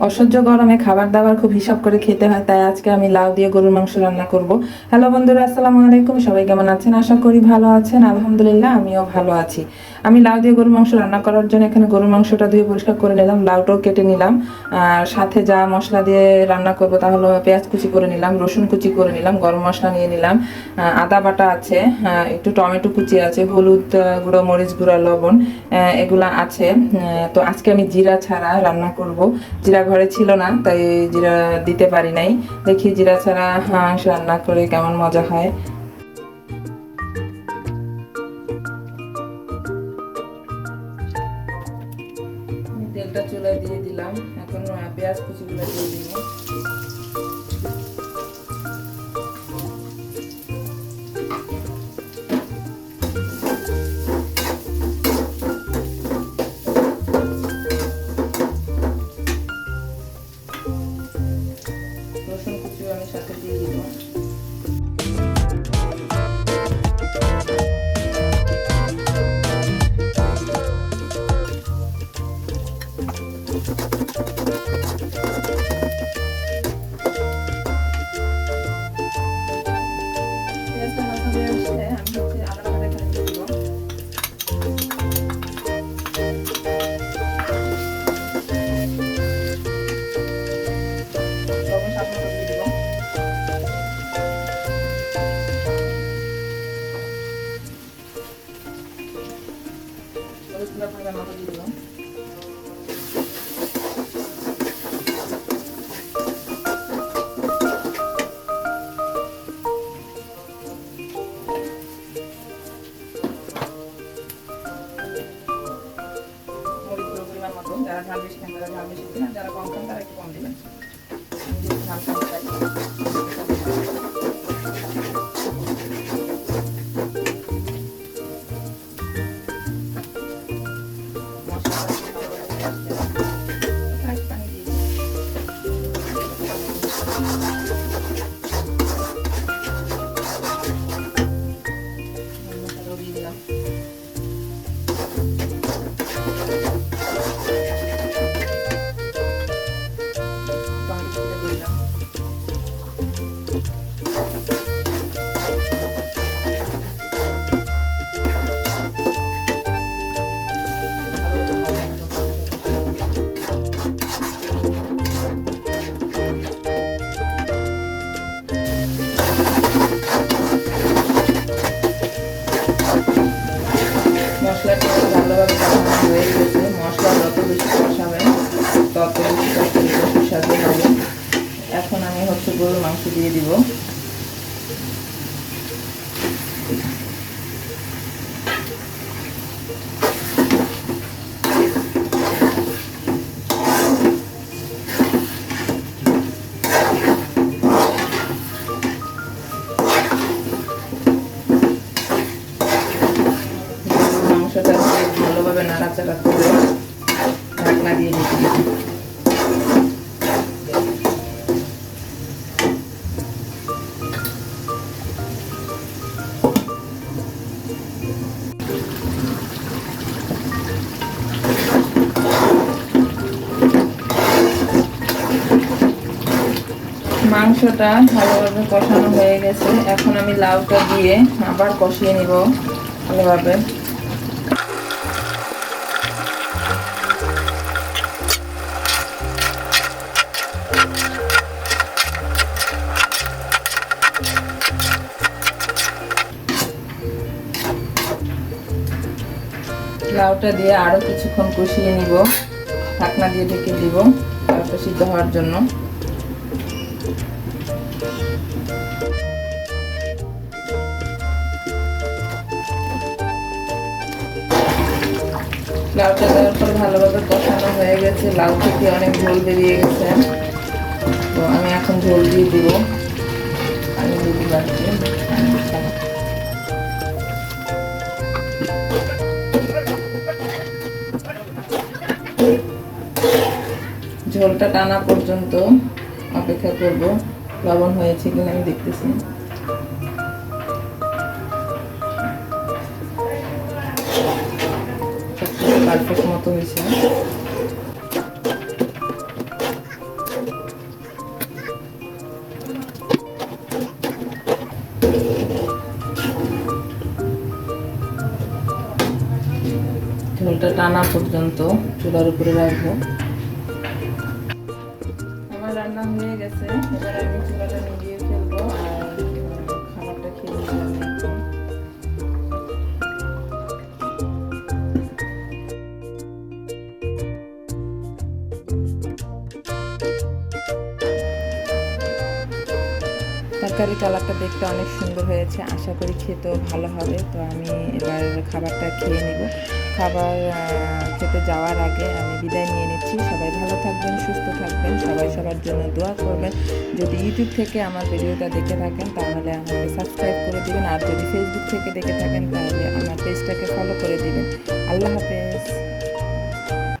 অসহ্য গরমে খাবার দাবার খুব হিসাব করে খেতে হয়, তাই আজকে আমি লাউ দিয়ে গরুর মাংস রান্না করব। হ্যালো বন্ধুরা, আসসালামু আলাইকুম। সবাই কেমন আছেন? আশা করি ভালো আছেন। আলহামদুলিল্লাহ, আমিও ভালো আছি। আমি লাউ দিয়ে গরুর মাংস রান্না করার জন্য এখানে গরুর মাংসটা ধুয়ে পরিষ্কার করে নিলাম, লাউটাও কেটে নিলাম, আর সাথে যা মশলা দিয়ে রান্না করব তা হলো পেঁয়াজ কুচি করে নিলাম, রসুন কুচি করে নিলাম, গরম মশলা নিয়ে নিলাম আদা বাটা আছে একটু টমেটো কুচি আছে, হলুদ গুঁড়ো, মরিচ গুঁড়ো, লবণ এগুলা আছে তো আজকে আমি জিরা ছাড়া রান্না করব। জিরা ঘরে ছিল না, তাই জিরা দিতে পারি নাই। দেখি জিরা ছাড়া হাঁস রান্না করে কেমন মজা হয়। তেলটা চুলায় দিয়ে দিলাম। এখন পেঁয়াজ কুচিগুলো দিয়ে দিব। হলুদ গুঁড়া পরিমাণ মতো দিয়ে দিব মাংস দিয়ে দিব। ভালোভাবে নাড়াচাড়া করে ঢাকনা দিয়ে দিতে মাংসটা ভালোভাবে কষানো হয়ে গেছে। এখন আমি লাউটা দিয়ে আবার কষিয়ে নিব ভালোভাবে। লাউটা দিয়ে আরও কিছুক্ষণ কষিয়ে নিব। ঢাকনা দিয়ে ঢেকে দিব সিদ্ধ হওয়ার জন্য। লাউটা ভালোভাবে অনেক ঝোল বেরিয়ে গেছে। তো আমি এখন ঝোল দিয়ে দিব। আমি ঝোলটা টানা পর্যন্ত অপেক্ষা করব। লবণ হয়েছে কিনা আমি দেখতেছি। পারফেক্ট মতো হয়েছে। ঝোলটা টানা পর্যন্ত চুলার উপরে রাখব। রান্না হয়ে গেছে। এবার আমি চুলাটা নিভিয়ে ফেলব খাবারটা খেয়ে। তরকারি কালারটা দেখতে অনেক সুন্দর হয়েছে। আশা করি খেতেও ভালো হবে। তো আমি এবার খাবারটা খেয়ে নিব। খাবার খেতে যাওয়ার আগে আমি বিদায় নিয়ে নিচ্ছি। সবাই ভালো থাকবেন, সুস্থ থাকবেন। সবাই সবার জন্য দোয়া করবেন। যদি ইউটিউব থেকে আমার ভিডিওটা দেখে থাকেন, তাহলে আমাকে সাবস্ক্রাইব করে দেবেন। আর যদি ফেসবুক থেকে দেখে থাকেন, তাহলে আমার পেজটাকে ফলো করে দেবেন। আল্লাহ হাফেজ।